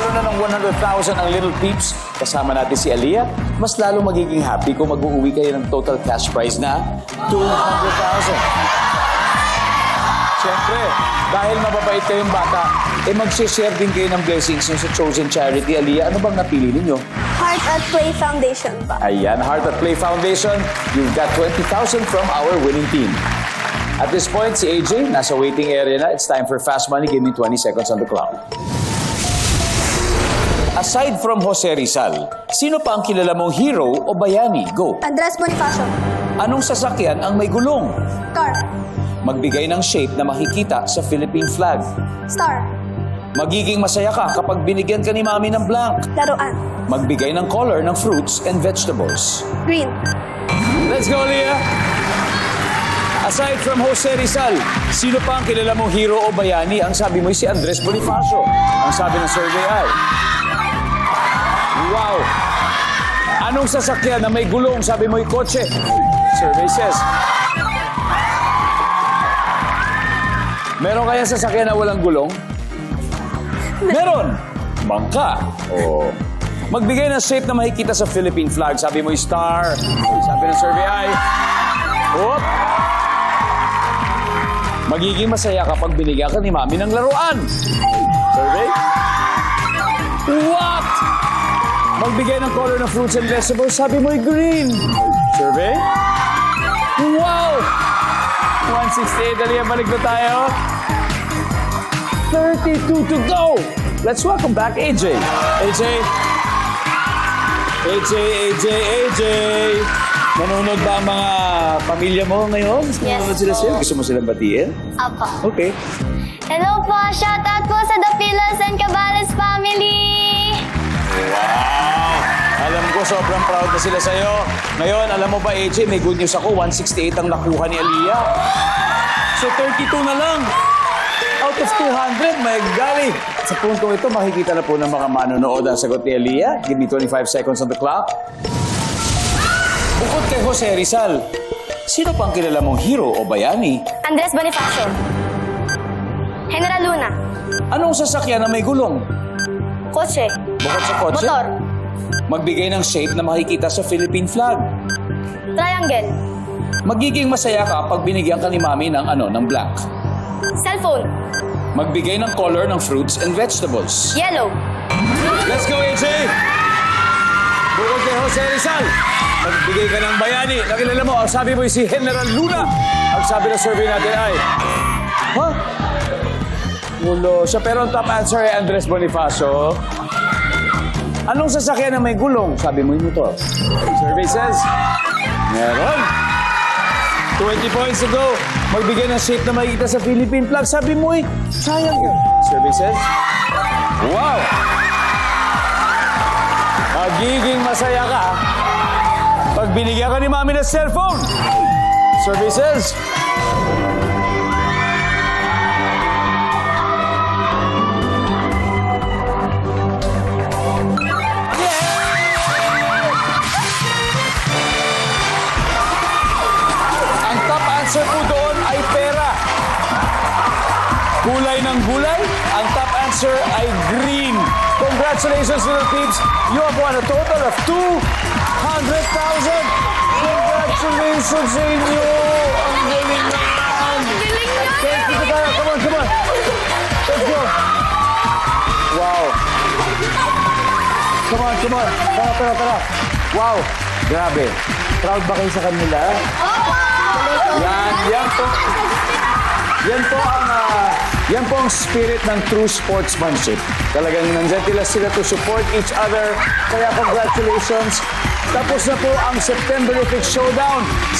mananalo na ng 100,000 ang Little Peeps, kasama natin si Aliyah, mas lalo magiging happy kung mag-uuwi kayo ng total cash prize na 200,000. Siyempre, dahil mababait kayong bata, eh mag-share din kayo ng blessings nyo sa chosen charity. Aliyah, ano bang napili ninyo? Heart at Play Foundation pa. Ayan, Heart at Play Foundation, you've got 20,000 from our winning team. At this point, si AJ, nasa waiting area na. It's time for Fast Money. Give me 20 seconds on the clock. Aside from Jose Rizal, sino pa ang kilala mong hero o bayani? Go. Andres Bonifacio. Anong sasakyan ang may gulong? Car. Magbigay ng shape na makikita sa Philippine flag. Star. Magiging masaya ka kapag binigyan ka ni mami ng blank. Laruan. Magbigay ng color ng fruits and vegetables. Green. Let's go, Leah! Aside from Jose Rizal, sino pa ang kilala mong hero o bayani? Ang sabi mo ay si Andres Bonifacio. Ang sabi ng survey ay... Wow! Anong sasakyan na may gulong? Sabi mo ay kotse. Says... Meron kaya sasakyan na walang gulong? Meron! Bangka. O... Magbigay ng shape na makikita sa Philippine flag. Sabi mo ay star. Sabi ng survey ay... Oop! Magiging masaya kapag binigyan ka ni mami ng laruan. Survey? What? Magbigay ng color ng fruits and vegetables. Sabi mo ay green. Survey? Wow! 168. Dali, balik na tayo. 32 to go. Let's welcome back AJ. AJ. AJ, AJ, AJ. Nanonood ba ang mga pamilya mo ngayon? Yes Nanonood sila po. sa'yo? Gusto mo silang batiin? Apa. Okay. Hello po! Shout out po sa The Pilas ko, sobrang proud na sila sa'yo. Ngayon, alam mo ba, AJ, may good news ako. 168 ang nakuha ni Aliyah. So, 32 na lang. Out of 200, my golly. Sa puntong ito, makikita na po ng mga manonood ang sagot ni Aliyah. Give me 25 seconds on the clock. Bukod kay Jose Rizal, sino pang kilala mong hero o bayani? Andres Bonifacio. General Luna. Anong sasakyan na may gulong? Kotse. Bukod sa kotse? Motor. Magbigay ng shape na makikita sa Philippine flag. Triangle. Magiging masaya ka pag binigyan ka ni mami ng ano, ng blank. Cellphone. Magbigay ng color ng fruits and vegetables. Yellow. Let's go, AJ! Bukod kay Jose Rizal, magbigay ka ng bayani. Nakilala mo, ang sabi mo si General Luna. Ang sabi ng survey natin ay, ha? Gulo siya. Pero ang top answer ay Andres Bonifacio. Anong sasakyan na may gulong? Sabi mo yung motor. Survey says, meron. 20 points to go. Magbigay ng shape na makikita sa Philippine flag. Sabi mo eh, triangle. Survey says, wow! Magiging masaya ka pag binigyan ka ni mami ng cellphone. Survey says, Kulay ng gulay, ang top answer ay green. Congratulations, little peeps. You have won a total of 200,000. Congratulations sa inyo. Ang galing naman. Thank you, Katara. Come on, come on. Let's go. Wow. Come on, come on. Tara, tara, tara. Wow. Grabe. Proud ba kayo sa kanila? Yan, yan po. Yan po ang ah, yan po ang spirit ng true sportsmanship. Talagang nandyan sila sila to support each other. Kaya congratulations. Tapos na po ang September Epic Showdown.